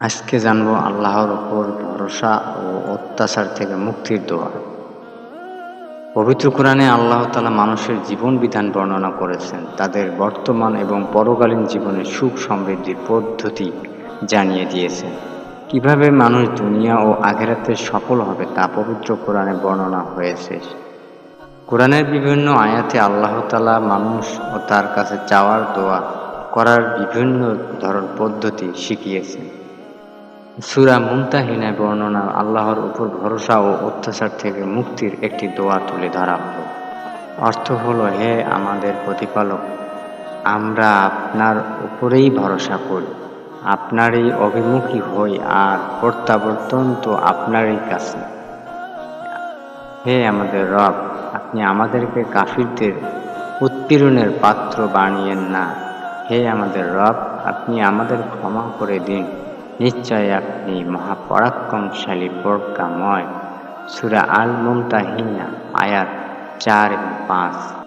আজকে জানব আল্লাহর উপর ভরসা ও অত্যাচার থেকে মুক্তির দোয়া। পবিত্র কোরআনে আল্লাহ তালা মানুষের জীবন বিধান বর্ণনা করেছেন, তাদের বর্তমান এবং পরকালীন জীবনের সুখ সমৃদ্ধির পদ্ধতি জানিয়ে দিয়েছেন। কীভাবে মানুষ দুনিয়া ও আখেরাতে সফল হবে তা পবিত্র কোরআনে বর্ণনা হয়েছে। কোরআনের বিভিন্ন আয়াতে আল্লাহ তালা মানুষ ও তার কাছে চাওয়ার দোয়া করার বিভিন্ন ধরন পদ্ধতি শিখিয়েছেন। সুরা মুমতাহিনায় বর্ণনা আল্লাহর উপর ভরসা ও অত্যাচার থেকে মুক্তির একটি দোয়া তুলে ধরা হলো। অর্থ হলো, হে আমাদের প্রতিপালক, আমরা আপনার উপরেই ভরসা করি। আপনারই অভিমুখী হই আর প্রত্যাবর্তন তো আপনারই কাছে। হে আমাদের রব, আপনি আমাদেরকে কাফিরদের উৎপীড়নের পাত্র বানিয়েন না। হে আমাদের রব, আপনি আমাদের ক্ষমা করে দিন। নিশ্চয় আপনি মহাপরাক্রমশালী প্রজ্ঞাময় সুরা আল মুমতাহিনা আয়াত চার পাঁচ।